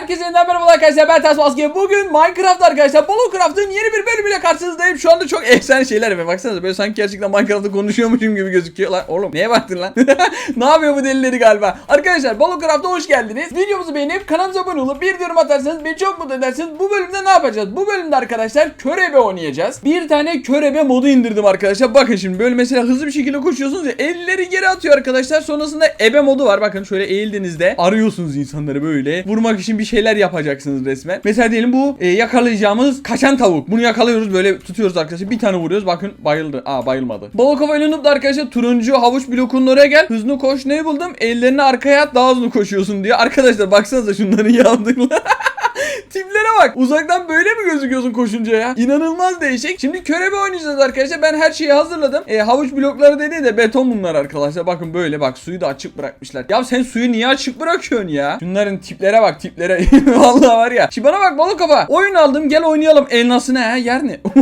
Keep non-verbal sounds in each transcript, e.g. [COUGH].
Herkese yeniden merhaba arkadaşlar ben Ters Maske. Bugün Minecraft arkadaşlar Craft'ın yeni bir bölümüyle karşınızdayım. Şu anda çok efsane şeyler yapıyor. Baksanıza böyle sanki gerçekten Minecraft'ta konuşuyormuşum gibi gözüküyor. Lan oğlum neye baktın lan? [LAUGHS] ne yapıyor bu delileri galiba? Arkadaşlar Craft'a hoş geldiniz. Videomuzu beğenip kanalımıza abone olup bir yorum atarsanız beni çok mutlu edersiniz. Bu bölümde ne yapacağız? Bu bölümde arkadaşlar körebe oynayacağız. Bir tane körebe modu indirdim arkadaşlar. Bakın şimdi böyle mesela hızlı bir şekilde koşuyorsunuz ya elleri geri atıyor arkadaşlar. Sonrasında ebe modu var. Bakın şöyle eğildiğinizde arıyorsunuz insanları böyle. Vurmak için bir şeyler yapacaksınız resmen. Mesela diyelim bu e, yakalayacağımız kaçan tavuk. Bunu yakalıyoruz böyle tutuyoruz arkadaşlar. Bir tane vuruyoruz. Bakın bayıldı. Aa bayılmadı. Balık havayla noob da arkadaşlar turuncu havuç blokunun oraya gel. Hızlı koş. Ne buldum? Ellerini arkaya at daha hızlı koşuyorsun diyor. Arkadaşlar baksanıza şunların [LAUGHS] yaptıkları. Tiplere bak. Uzaktan böyle mi gözüküyorsun koşunca ya? İnanılmaz değişik. Şimdi körebe oynayacağız arkadaşlar. Ben her şeyi hazırladım. E, havuç blokları dedi de beton bunlar arkadaşlar. Bakın böyle bak suyu da açık bırakmışlar. Ya sen suyu niye açık bırakıyorsun ya? Şunların tiplere bak tiplere. [LAUGHS] Vallahi var ya. Şimdi bana bak balık kafa. Oyun aldım gel oynayalım. Elnasına ha yer ne? [LAUGHS]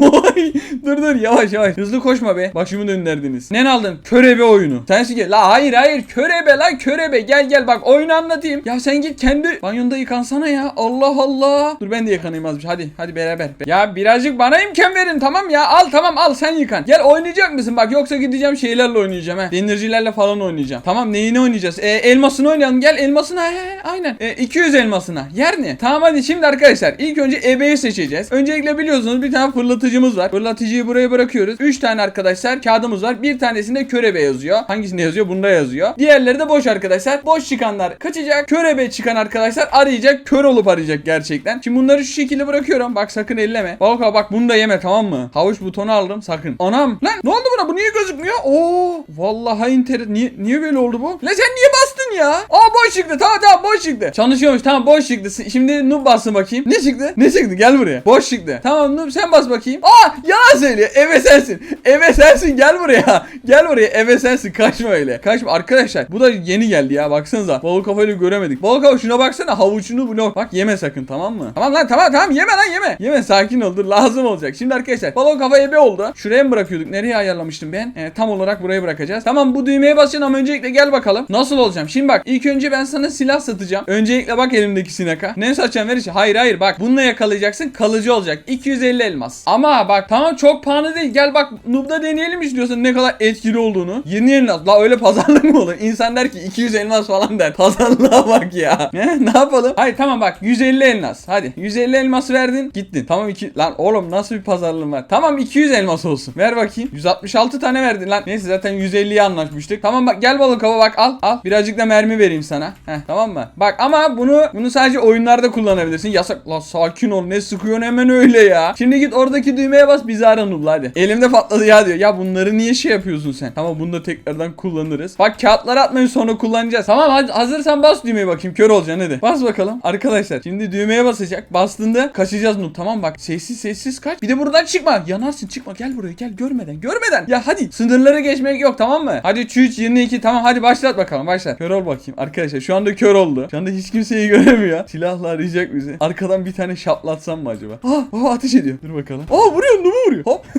Dur dur yavaş yavaş. Hızlı koşma be. Başımı döndürdünüz. Ne aldın? Körebe oyunu. Sensin gel. La hayır hayır körebe lan körebe. Gel gel bak oyunu anlatayım. Ya sen git kendi banyonda yıkansana ya. Allah Allah. Dur ben de yıkanayım az bir. Hadi hadi beraber. Ya birazcık bana imkan verin tamam ya. Al tamam al sen yıkan. Gel oynayacak mısın? Bak yoksa gideceğim şeylerle oynayacağım ha. Demircilerle falan oynayacağım. Tamam neyini oynayacağız? E, elmasını oynayalım. Gel elmasına. He, he, aynen. E, 200 elmasına. Yer ne? Tamam hadi şimdi arkadaşlar ilk önce ebeyi seçeceğiz. Öncelikle biliyorsunuz bir tane fırlatıcımız var. Fırlatıcıyı buraya bırakıyoruz. 3 tane arkadaşlar kağıdımız var. Bir tanesinde körebe yazıyor. Hangisinde yazıyor? Bunda yazıyor. Diğerleri de boş arkadaşlar. Boş çıkanlar kaçacak. Körebe çıkan arkadaşlar arayacak. Kör olup arayacak gerçekten. Şimdi bunları şu şekilde bırakıyorum. Bak sakın elleme. Bak bak bunu da yeme tamam mı? Havuç butonu aldım sakın. Anam lan ne oldu buna? Bu niye gözükmüyor? Oo vallahi internet niye niye böyle oldu bu? Lan sen niye bastın ya? Aa boş çıktı. Tamam tamam boş çıktı. Çalışıyormuş. Tamam boş çıktı. Şimdi noob bassın bakayım. Ne çıktı? Ne çıktı? Gel buraya. Boş çıktı. Tamam noob sen bas bakayım. Aa yalan söylüyor. Eve sensin. Eve sensin. Gel buraya. [LAUGHS] Gel buraya. Eve sensin. Kaçma öyle. Kaçma. Arkadaşlar bu da yeni geldi ya. Baksanıza. Balık kafayla göremedik. Balık kafa şuna baksana. Havuçunu blok. Bak yeme sakın tamam mı? Tamam lan tamam tamam yeme lan yeme. Yeme sakin ol dur lazım olacak. Şimdi arkadaşlar balık kafa ebe oldu. Şuraya mı bırakıyorduk? Nereye ayarlamıştım ben? Ee, tam olarak buraya bırakacağız. Tamam bu düğmeye basacaksın ama öncelikle gel bakalım. Nasıl olacağım? Şimdi bak ilk önce ben sana silah satacağım. Öncelikle bak elimdeki sinaka. Ne satacağım ver işte. Hayır hayır bak bununla yakalayacaksın kalıcı olacak. 250 elmas. Ama bak tamam çok pahalı değil. Gel bak Noob'da deneyelim istiyorsan ne kadar etkili olduğunu. 20 elmas. La öyle pazarlık mı olur? İnsan der ki 200 elmas falan der. [LAUGHS] Pazarlığa bak ya. Ne, ne yapalım? Hayır tamam bak 150 elmas. Hadi 150 elmas verdin gittin. Tamam iki lan oğlum nasıl bir pazarlığın var? Tamam 200 elmas olsun. Ver bakayım. 166 tane verdin lan. Neyse zaten 150'ye anlaşmıştık. Tamam bak gel balık hava bak al al. Birazcık da mermi vereyim sana. Heh tamam mı? Bak ama bunu bunu sadece oyunlarda kullanabilirsin. Yasak. La sakin ol. Ne sıkıyorsun hemen öyle ya. Şimdi git oradaki düğmeye bas bizi ara Nubla hadi. Elimde patladı ya diyor. Ya bunları niye şey yapıyorsun sen? Tamam bunu da tekrardan kullanırız. Bak kağıtları atmayın sonra kullanacağız. Tamam hadi hazırsan bas düğmeye bakayım. Kör olacaksın hadi. Bas bakalım. Arkadaşlar şimdi düğmeye basacak. Bastığında kaçacağız Nub. Tamam bak sessiz sessiz kaç. Bir de buradan çıkma. Yanarsın çıkma. Gel buraya gel görmeden. Görmeden. Ya hadi sınırları geçmek yok tamam mı? Hadi 3 22 tamam hadi başlat bakalım başlat. Kör ol bakayım. Arkadaşlar şu anda kör oldu. Şu anda hiç kimseyi [LAUGHS] göremiyor. Silahla arayacak bizi. Arkadan bir tane şaplatsam mı acaba? Aa, aa ateş ediyor. Dur bakalım. Aa vuruyor Nub'u vuruyor. Hop. [LAUGHS]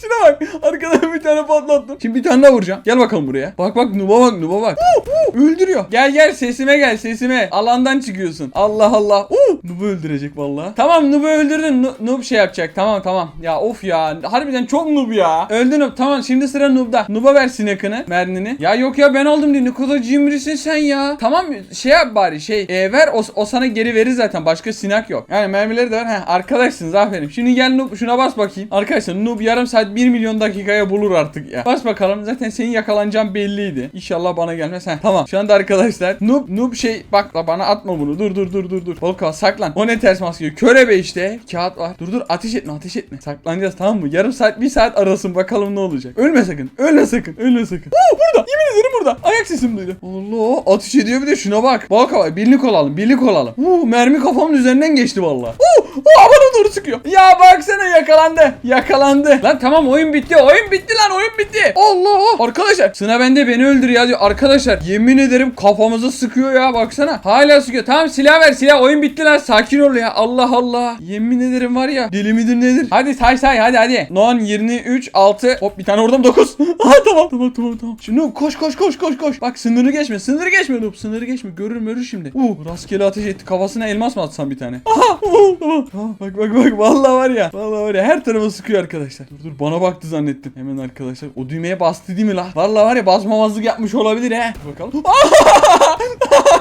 Şuna bak. Arkadan bir tane patlattım. Şimdi bir tane daha vuracağım. Gel bakalım buraya. Bak bak Nub'a bak Nub'a bak. Uh, uh, öldürüyor. Gel gel sesime gel sesime. Alandan çıkıyorsun. Allah Allah. Uh, Nub'u öldürecek vallahi. Tamam Nub'u öldürdün. Nu- Noob şey yapacak. Tamam tamam. Ya of ya. Harbiden çok Noob ya. Öldü Noob. Tamam şimdi sıra Noob'da. Noob'a ver sinekini. Merdini. Ya yok ya ben aldım diye. Ne kadar cimrisin sen ya. Tamam şey yap bari şey. e, ver o, o sana geri verir zaten. Başka sinek yok. Yani mermileri de ver. Heh, arkadaşsınız aferin. Şimdi gel Noob şuna bas bakayım. Arkadaşlar Noob yarım saat 1 milyon dakikaya bulur artık ya. Bas bakalım. Zaten senin yakalanacağın belliydi. İnşallah bana gelmez. Heh, tamam. Şu anda arkadaşlar Noob Noob şey bak la bana atma bunu. Dur dur dur dur dur. Volkan saklan. O ne ters maske? Körebe işte. Kağıt var. Dur dur ateş etme ateş etme. Saklanacağız tamam mı? Yarım saat bir saat arasın bakalım ne olacak. Ölme sakın. Ölme sakın. Ölme sakın. Oo burada. Yemin ederim burada. Ayak sesim duydu. Allah ateş ediyor bir de şuna bak. Bak abi birlik olalım. Birlik olalım. Oo mermi kafamın üzerinden geçti vallahi. Oo, oo bana doğru sıkıyor. Ya baksana yakalandı. Yakalandı. Lan tamam oyun bitti. Oyun bitti lan oyun bitti. Allah. Arkadaşlar sınav bende beni öldür ya diyor. Arkadaşlar yemin ederim kafamızı sıkıyor ya baksana. Hala sıkıyor. Tamam silah ver silah. Oyun bitti lan. Sakin ol ya. Allah Allah. Yemin ederim var ya. Deli midir nedir? Hadi say say hadi hadi. 10 23 6 hop bir tane vurdum 9. [LAUGHS] Aha tamam tamam tamam tamam. Şimdi koş koş koş koş koş. Bak sınırı geçme. Sınırı geçme Noob. Sınırı geçme. Görür görür şimdi. Uh rastgele ateş etti. Kafasına elmas mı atsam bir tane? Aha uh, tamam. Tamam, bak bak bak. Vallahi var ya. Vallahi var ya. Her tarafa sıkıyor arkadaşlar. Dur dur bana baktı zannettim. Hemen arkadaşlar. O düğmeye bastı değil mi la? Vallahi var ya basmamazlık yapmış olabilir he. Bakalım. [LAUGHS]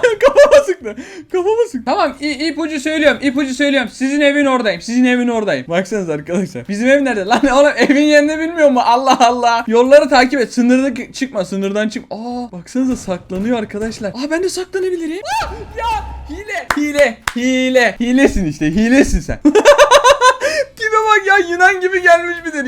[LAUGHS] Kafama sıktı. Kafama sıktı. Tamam ipucu söylüyorum. ipucu söylüyorum. Sizin evin oradayım. Sizin evin oradayım. Baksanıza arkadaşlar. Bizim ev nerede? Lan [LAUGHS] oğlum evin yerini bilmiyor mu? Allah Allah. Yolları takip et. Sınırda çıkma. Sınırdan çık. Aa baksanıza saklanıyor arkadaşlar. Aa ben de saklanabilirim. Aa, ya hile. Hile. Hile. Hilesin işte. Hilesin sen. [LAUGHS] Tipe bak ya Yunan gibi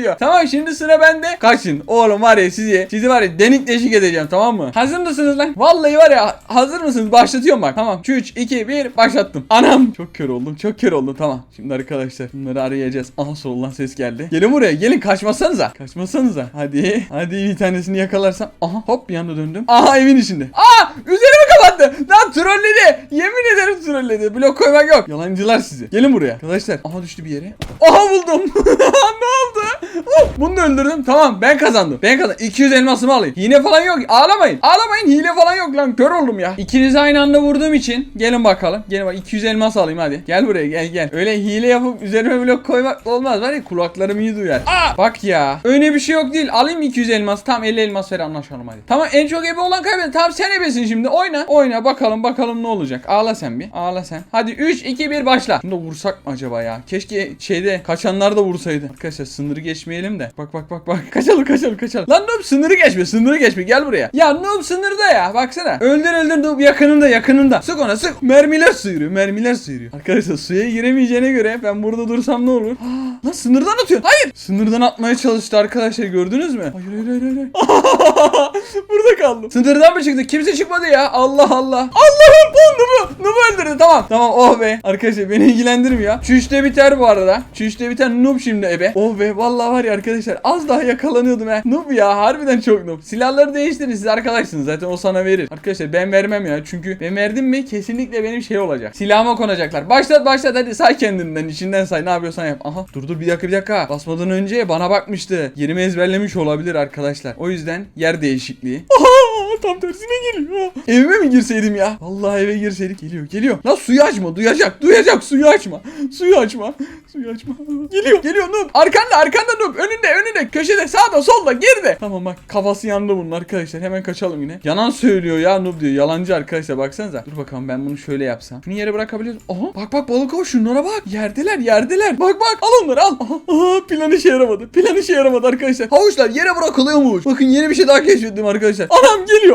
gelmiş bir de diyor. Tamam şimdi sıra bende. Kaçın. Oğlum var ya sizi. Sizi var ya denik deşik edeceğim tamam mı? Hazır mısınız lan? Vallahi var ya hazır mısınız? Başlatıyorum bak. Tamam. 3, 2, 1 başlattım. Anam. Çok kör oldum. Çok kör oldum. Tamam. Şimdi arkadaşlar bunları arayacağız. Aha soldan ses geldi. Gelin buraya. Gelin kaçmasanıza. Kaçmasanıza. Hadi. Hadi bir tanesini yakalarsam. Aha hop bir anda döndüm. Aha evin içinde. Aa üzerimi kapattı. Lan trolledi. Yemin ederim trolledi. Blok koymak yok. Yalancılar sizi. Gelin buraya. Arkadaşlar. Aha düştü bir yere. Aha buldum. [LAUGHS] ne oldu? Oh, bunu da öldürdüm. Tamam ben kazandım. Ben kazandım. 200 elmasımı alayım. Hile falan yok. Ağlamayın. Ağlamayın. Hile falan yok lan. Kör oldum ya. İkinizi aynı anda vurduğum için gelin bakalım. Gelin bak 200 elmas alayım hadi. Gel buraya gel gel. Öyle hile yapıp üzerime blok koymak olmaz. Var ya kulaklarım iyi duyar. Aa bak ya. Öyle bir şey yok değil. Alayım 200 elmas. Tam 50 elmas ver anlaşalım hadi. Tamam en çok ebe olan kaybeder. Tamam sen ebesin şimdi. Oyna. Oyna bakalım bakalım ne olacak. Ağla sen bir. Ağla sen. Hadi 3 2 1 başla. Bunu da vursak mı acaba ya? Keşke şeyde kaçanlar da vursaydı. Arkadaşlar sınırı geçmeyelim de. Bak bak bak bak. [LAUGHS] Kaçalım kaçalım kaçalım. Lan noob sınırı geçme sınırı geçme. Gel buraya. Ya noob sınırda ya. Baksana. Öldür öldür noob yakınında yakınında. Sık ona sık. Mermiler sıyırıyor. Mermiler sıyırıyor. Arkadaşlar suya giremeyeceğine göre ben burada dursam ne olur? Aa, [GASPS] lan sınırdan atıyor. Hayır. Sınırdan atmaya çalıştı arkadaşlar gördünüz mü? Hayır hayır hayır hayır. [LAUGHS] burada kaldım. Sınırdan mı çıktı? Kimse çıkmadı ya. Allah Allah. Allah'ım bu Noob'u. Noob'u öldürdü. Tamam. Tamam oh be. Arkadaşlar beni ilgilendirmiyor. Çüşte biter bu arada. Çüşte biter. Noob şimdi ebe. Oh be. Vallahi var ya arkadaşlar. Az daha yakalanıyordum he. Noob ya. Harbiden çok noob. Silahları değiştirin. Siz arkadaşsınız. Zaten o sana verir. Arkadaşlar ben vermem ya. Çünkü ben verdim mi kesinlikle benim şey olacak. Silahıma konacaklar. Başlat başlat hadi say kendinden. içinden say. Ne yapıyorsan yap. Aha. Dur dur bir dakika bir dakika. Basmadan önce bana bakmıştı. Yerimi ezberlemiş olabilir arkadaşlar. O yüzden yer değişikliği. Aha, [LAUGHS] tam tersine geliyor. Evime mi girseydim ya? Vallahi eve girseydik geliyor geliyor. Lan suyu açma duyacak duyacak suyu açma. Suyu açma. Suyu açma. Geliyor geliyor Noob. Arkanda arkanda Noob. Önünde önünde köşede sağda solda geride. Tamam bak kafası yandı bunun arkadaşlar. Hemen kaçalım yine. Yalan söylüyor ya Noob diyor. Yalancı arkadaşlar baksanıza. Dur bakalım ben bunu şöyle yapsam. Şunu yere bırakabiliyoruz. Aha bak bak balık o şunlara bak. Yerdeler yerdeler. Bak bak al onları al. Aha, aha plan işe yaramadı. Plan işe yaramadı arkadaşlar. Havuçlar yere bırakılıyormuş. Bakın yeni bir şey daha keşfettim arkadaşlar. Anam geliyor.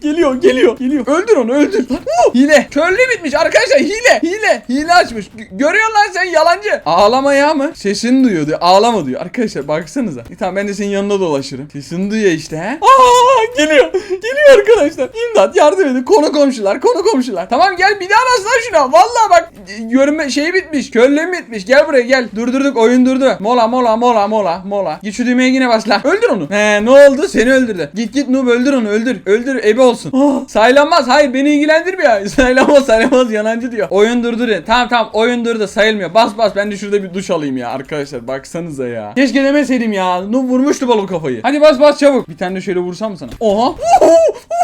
Geliyor geliyor geliyor. Öldür onu öldür. Hile. Körlüğü bitmiş arkadaşlar hile. Hile. Hile açmış. G- görüyor sen yalancı. Ağlama ya mı? Sesini duyuyor diyor. Ağlama diyor. Arkadaşlar baksanıza. E, tamam ben de senin yanında dolaşırım. Sesini duyuyor işte he. Aa geliyor. Geliyor arkadaşlar. İmdat yardım edin. Konu komşular. Konu komşular. Tamam gel bir daha bas lan şuna. Vallahi bak görme şeyi bitmiş. Körlüğüm bitmiş. Gel buraya gel. Durdurduk oyun durdu. Mola mola mola mola mola. Git şu düğmeye yine bas lan. [LAUGHS] Öldür onu. He ne oldu? Seni öldürdü. Git git noob öldür onu öldür. Öldür ebe olsun. Oh, saylanmaz. Hayır beni ilgilendirmiyor. [LAUGHS] Saylanmaz saylanmaz yalancı diyor. Oyun durdu. dedi. Tamam tamam oyun durdu sayılmıyor. Bas bas ben de şurada bir duş alayım ya arkadaşlar. Baksanıza ya. Keşke demeseydim ya. Noob vurmuştu balık kafayı. Hadi bas bas çabuk. Bir tane de şöyle vursam mı sana? Oha.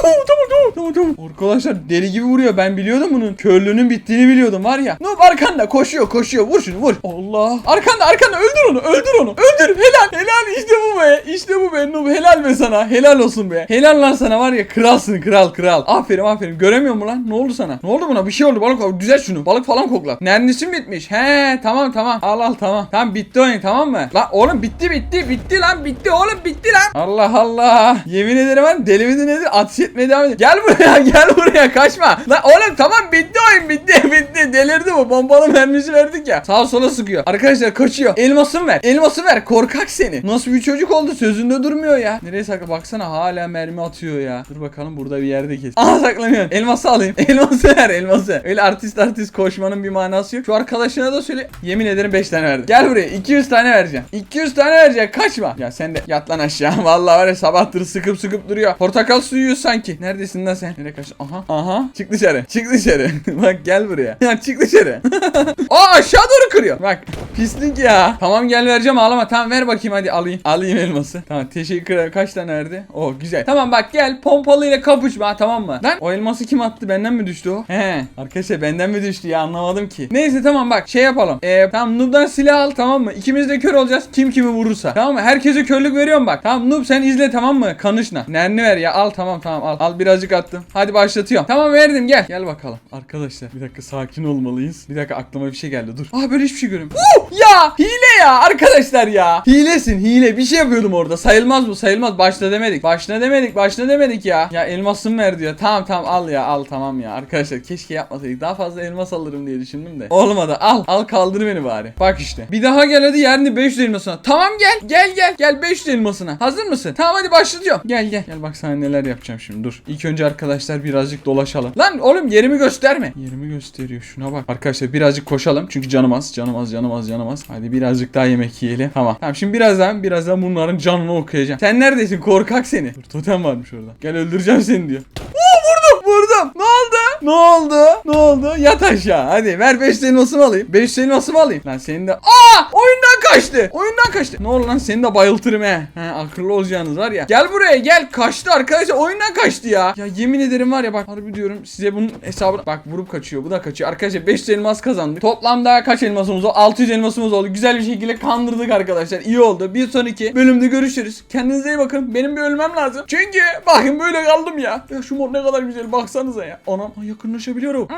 Tamam tamam tamam tamam. Arkadaşlar deli gibi vuruyor. Ben biliyordum bunun. Körlüğünün bittiğini biliyordum var ya. Noob arkanda koşuyor koşuyor. Vur şunu vur. Allah. Arkanda arkanda öldür onu öldür onu. Öldür. Helal helal işte bu be. İşte bu be Noob. Helal be sana. Helal olsun be. Helal lan sana var ya kralsın kral kral. Aferin aferin. Göremiyor mu lan? Ne oldu sana? Ne oldu buna? Bir şey oldu. Balık düzelt şunu. Balık falan kokla. Neredesin bitmiş? He tamam tamam. Al al tamam. Tamam bitti oyun tamam mı? Lan oğlum bitti bitti bitti lan bitti oğlum bitti lan. Allah Allah. Yemin ederim ben deli midir nedir? Ateş etmeye devam ediyor. Gel buraya [LAUGHS] gel buraya kaçma. Lan oğlum tamam bitti oyun bitti [LAUGHS] bitti. delirdi bu. Bombalı mermisi verdik ya. Sağa sola sıkıyor. Arkadaşlar kaçıyor. Elmasını ver. Elması ver. Korkak seni. Nasıl bir çocuk oldu? Sözünde durmuyor ya. Nereye sakla? Baksana hala mermi atıyor ya. Dur bakalım burada bir yerde kes. Aha saklanıyor. Elması alayım. [LAUGHS] Elması ver. Elması. Öyle artist artist koşmanın bir manası yok. Şu arkadaşına da söyle. Yemin ederim 5 tane verdim. Gel buraya. 200 tane vereceğim. 200 tane verecek. Kaçma. Ya sen de yat lan aşağı. Vallahi var ya sabahtır sıkıp sıkıp duruyor. Portakal suyu sanki. Neredesin lan sen? Nereye kaçtın? Aha. Aha. Çık dışarı. Çık dışarı. [LAUGHS] Bak gel buraya. Ya çık dışarı. [LAUGHS] Aa aşağı doğru kırıyor. Bak pislik ya. Tamam gel vereceğim ağlama. Tamam ver bakayım hadi alayım. Alayım elması. Tamam teşekkür ederim. Kaç tane verdi? Oh güzel. Tamam bak gel pompalıyla kapışma tamam mı? Lan o elması kim attı? Benden mi düştü o? He. Arkadaşlar benden mi düştü ya anlamadım ki. Neyse tamam bak şey yapalım. Ee, tamam Noob'dan silah al tamam mı? İkimiz de kör olacağız. Kim kimi vurursa. Tamam mı? Herkese körlük veriyorum bak. Tamam Noob sen izle tamam mı? Kanışla. Nerini ver ya? Al tamam tamam al. Al birazcık attım. Hadi başlatıyorum. Tamam verdim gel. Gel bakalım. Arkadaşlar bir dakika sakin olmalıyız. Bir dakika aklıma bir şey geldi. Dur. Aa böyle hiçbir şey göremiyorum. Uh! Ya hile ya arkadaşlar ya. Hilesin hile. Bir şey yapıyordum orada. Sayılmaz bu sayılmaz. Başla demedik. Başla demedik. Başla demedik ya. Ya elmasımı ver diyor. Tamam tamam al ya al tamam ya. Arkadaşlar keşke yapmasaydık. Daha fazla elmas alırım diye düşündüm de. Olmadı. Al. Al kaldır beni bari. Bak işte. Bir daha gel hadi yerini 500 elmasına. Tamam gel. Gel gel. Gel 500 elmasına. Hazır mısın? Tamam hadi başlatıyorum. Gel gel. Gel bak sana neler yapacağım şimdi. Dur. İlk önce arkadaşlar birazcık dolaşalım. Lan oğlum yerimi gösterme. Yerimi gösteriyor. Şuna bak. Arkadaşlar birazcık koşalım. Çünkü canım az. Canım az. Canım az. Canım az. Hadi birazcık daha yemek yiyelim. Tamam. Tamam şimdi birazdan birazdan bunların canını okuyacağım. Sen neredesin? Korkak seni. Dur totem varmış orada. Gel öldüreceğim seni diyor. Oo vurdum. Vurdum. Ne oldu? Ne oldu? Ne oldu? Yat aşağı. Hadi ver 5 elmasımı alayım. 5 elmasımı alayım. Lan senin de... Aa! Oyundan kaçtı. Oyundan kaçtı. Ne oldu lan? Seni de bayıltırım he. He akıllı olacağınız var ya. Gel buraya gel. Kaçtı arkadaşlar. Oyundan kaçtı ya. Ya yemin ederim var ya bak harbi diyorum size bunun hesabını... Bak vurup kaçıyor. Bu da kaçıyor. Arkadaşlar 500 elmas kazandık. Toplamda kaç elmasımız oldu? 600 elmasımız oldu. Güzel bir şekilde kandırdık arkadaşlar. İyi oldu. Bir sonraki bölümde görüşürüz. Kendinize iyi bakın. Benim bir ölmem lazım. Çünkü bakın böyle kaldım ya. Ya şu mod ne kadar güzel. Baksanıza ya. Anam yakınlaşabiliyorum.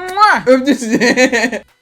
Öptüm sizi. [LAUGHS]